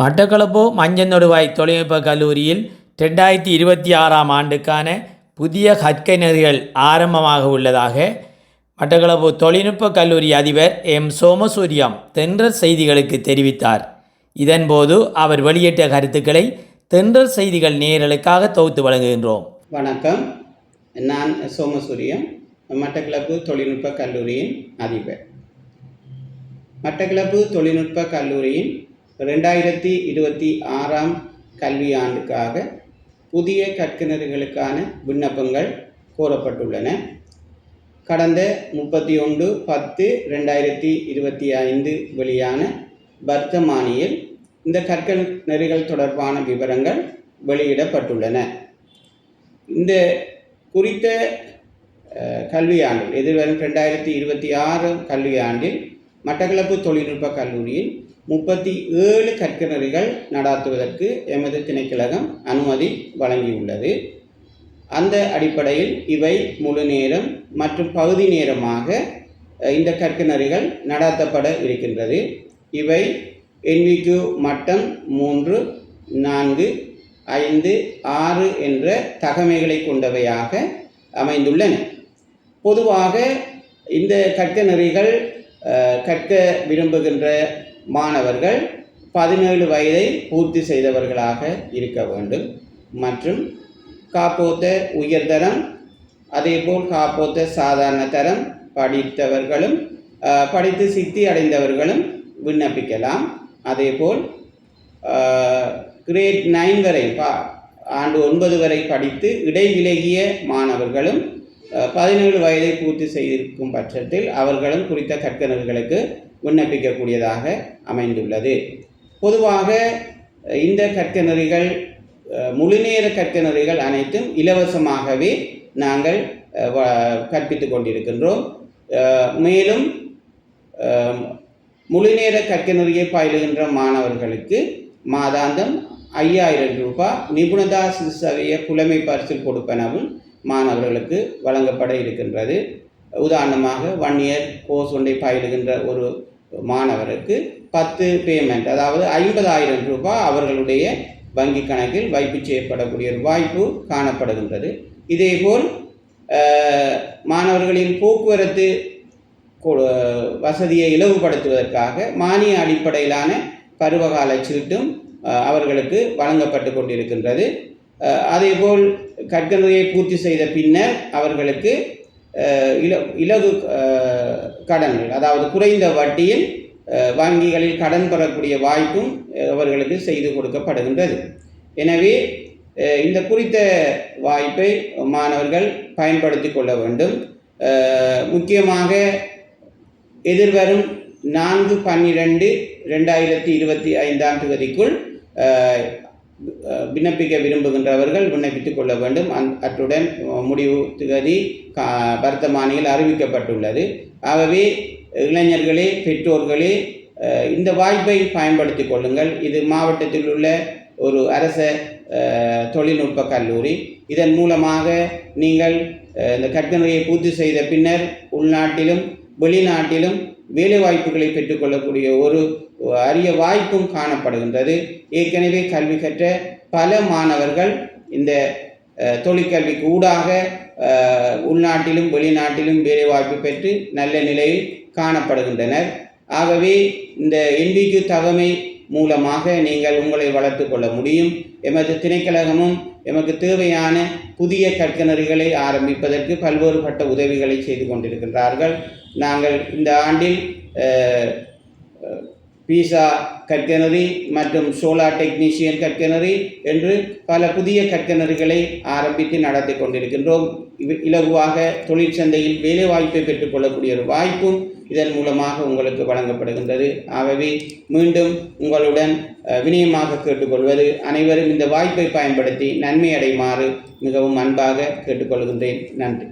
மட்டக்களப்பு மஞ்சநொடுவாய் தொழில்நுட்ப கல்லூரியில் ரெண்டாயிரத்தி இருபத்தி ஆறாம் ஆண்டுக்கான புதிய கற்கை நெறிகள் ஆரம்பமாக உள்ளதாக மட்டக்களப்பு தொழில்நுட்ப கல்லூரி அதிபர் எம். சோமசூரியம் தென்றல் செய்திகளுக்கு தெரிவித்தார். இதன்போது அவர் வெளியிட்ட கருத்துக்களை தென்றல் செய்திகள் நேயர்களுக்காக தொகுத்து வழங்குகின்றோம். வணக்கம். நான் சோமசூரியம் மட்டக்களப்பு தொழில்நுட்ப கல்லூரியின் அதிபர். மட்டக்களப்பு தொழில்நுட்ப கல்லூரியின் ரெண்டாயிரத்தி இருபத்தி ஆறாம் கல்வியாண்டுக்காக புதிய கற்கிணறுகளுக்கான விண்ணப்பங்கள் கோரப்பட்டுள்ளன. கடந்த முப்பத்தி ஒன்று பத்து ரெண்டாயிரத்தி இருபத்தி ஐந்து வெளியான வர்த்தமானியில் இந்த கற்கல் நெறிகள் தொடர்பான விவரங்கள் வெளியிடப்பட்டுள்ளன. இந்த குறித்த கல்வியாண்டில் எதிர்வரும் ரெண்டாயிரத்தி இருபத்தி ஆறு கல்வியாண்டில் மட்டக்களப்பு தொழில்நுட்ப கல்லூரியில் முப்பத்தி ஏழு கற்கனரிகள் நடாத்துவதற்கு எமது திணைக்கழகம் அனுமதி வழங்கியுள்ளது. அந்த அடிப்படையில் இவை முழு நேரம் மற்றும் பகுதி நேரமாக இந்த கற்கனரிகள் நடாத்தப்பட இருக்கின்றது. இவை என்விக்யூ மட்டம் மூன்று நான்கு ஐந்து ஆறு என்ற தகமைகளை கொண்டவையாக அமைந்துள்ளன. பொதுவாக இந்த கற்க நெறிகள் கற்க விரும்புகின்ற மாணவர்கள் பதினேழு வயதை பூர்த்தி செய்தவர்களாக இருக்க வேண்டும். மற்றும் காப்போத்த உயர்தரம் அதேபோல் காப்போத்த சாதாரண தரம் படித்தவர்களும் படித்து சித்தி அடைந்தவர்களும் விண்ணப்பிக்கலாம். அதேபோல் கிரேட் நைன் வரை பா ஆண்டு ஒன்பது வரை படித்து இடைவிலகிய மாணவர்களும் பதினேழு வயதை பூர்த்தி செய்திருக்கும் பட்சத்தில் அவர்களும் குறித்த கற்கனர்களுக்கு விண்ணப்பிக்கக்கூடியதாக அமைந்துள்ளது. பொதுவாக இந்த கற்கனறிகள் முழுநேர கற்கனறிகள் அனைத்தும் இலவசமாகவே நாங்கள் கற்பித்து வ- கொண்டிருக்கின்றோம். மேலும் முழுநேர கற்கனறியை பயிலுகின்ற மாணவர்களுக்கு மாதாந்தம் ஐயாயிரம் ரூபாய் நிபுணதா சிறுசவைய புலமை பரிசில் கொடுப்பனவும் மாணவர்களுக்கு வழங்கப்பட இருக்கின்றது. உதாரணமாக ஒன் இயர் கோர்ஸ் ஒன்றை பயிலுகின்ற ஒரு மாணவருக்கு பத்து பேமெண்ட் அதாவது ஐம்பதாயிரம் ரூபாய் அவர்களுடைய வங்கி கணக்கில் வைப்பு செய்யப்படக்கூடிய ஒரு வாய்ப்பு காணப்படுகின்றது. இதேபோல் மாணவர்களின் போக்குவரத்து வசதியை இலவுபடுத்துவதற்காக மானிய அடிப்படையிலான பருவகால சீட்டும் அவர்களுக்கு வழங்கப்பட்டு கொண்டிருக்கின்றது. அதேபோல் கற்கனரையை பூர்த்தி செய்த பின்னர் அவர்களுக்கு இல இலகு கடன்கள். அதாவது குறைந்த வட்டியில் வங்கிகளில் கடன் பெறக்கூடிய வாய்ப்பும் அவர்களுக்கு செய்து கொடுக்கப்படுகின்றது. எனவே இந்த குறித்த வாய்ப்பை மாணவர்கள் பயன்படுத்தி கொள்ள வேண்டும். முக்கியமாக எதிர்வரும் நான்கு பன்னிரெண்டு ரெண்டாயிரத்தி இருபத்தி ஐந்தாம் தேதிக்குள் விண்ணப்பிக்க விரும்புகின்றவர்கள் விண்ணப்பித்துக் கொள்ள வேண்டும். அந் அத்துடன் முடிவு திகதி கா வர்த்தமானியில் அறிவிக்கப்பட்டுள்ளது. ஆகவே இளைஞர்களே பெற்றோர்களே இந்த வாய்ப்பை பயன்படுத்தி கொள்ளுங்கள். இது மாவட்டத்தில் உள்ள ஒரு அரச தொழில்நுட்ப கல்லூரி. இதன் மூலமாக நீங்கள் இந்த கற்கனரையை பூர்த்தி செய்த பின்னர் உள்நாட்டிலும் வெளிநாட்டிலும் வேலைவாய்ப்புகளை பெற்றுக்கொள்ளக்கூடிய ஒரு அரிய வாய்ப்பும் காணப்படுகின்றது. ஏற்கனவே கல்வி கற்ற பல மாணவர்கள் இந்த தொழிற்கல்விக்கு ஊடாக உள்நாட்டிலும் வெளிநாட்டிலும் வேலைவாய்ப்பு பெற்று நல்ல நிலையில் காணப்படுகின்றனர். ஆகவே இந்த என்விக்கு தகமை மூலமாக நீங்கள் உங்களை வளர்த்து கொள்ள முடியும். எமது திணைக்கழகமும் எமக்கு தேவையான புதிய கற்கனறிகளை ஆரம்பிப்பதற்கு பல்வேறு பட்ட உதவிகளை செய்து கொண்டிருக்கின்றார்கள். நாங்கள் இந்த ஆண்டில் பீசா கற்கிணறி மற்றும் சோலார் டெக்னீஷியன் கற்கிணறி என்று பல புதிய கற்கிணறுகளை ஆரம்பித்து நடத்தி கொண்டிருக்கின்றோம். இவ்- இலகுவாக தொழிற்சந்தையில் வேலைவாய்ப்பை பெற்றுக்கொள்ளக்கூடிய ஒரு வாய்ப்பும் இதன் மூலமாக உங்களுக்கு வழங்கப்படுகின்றது. ஆகவே மீண்டும் உங்களுடன் வினயமாக கேட்டுக்கொள்வது அனைவரும் இந்த வாய்ப்பை பயன்படுத்தி நன்மை அடைமாறு மிகவும் அன்பாக கேட்டுக்கொள்கின்றேன். நன்றி.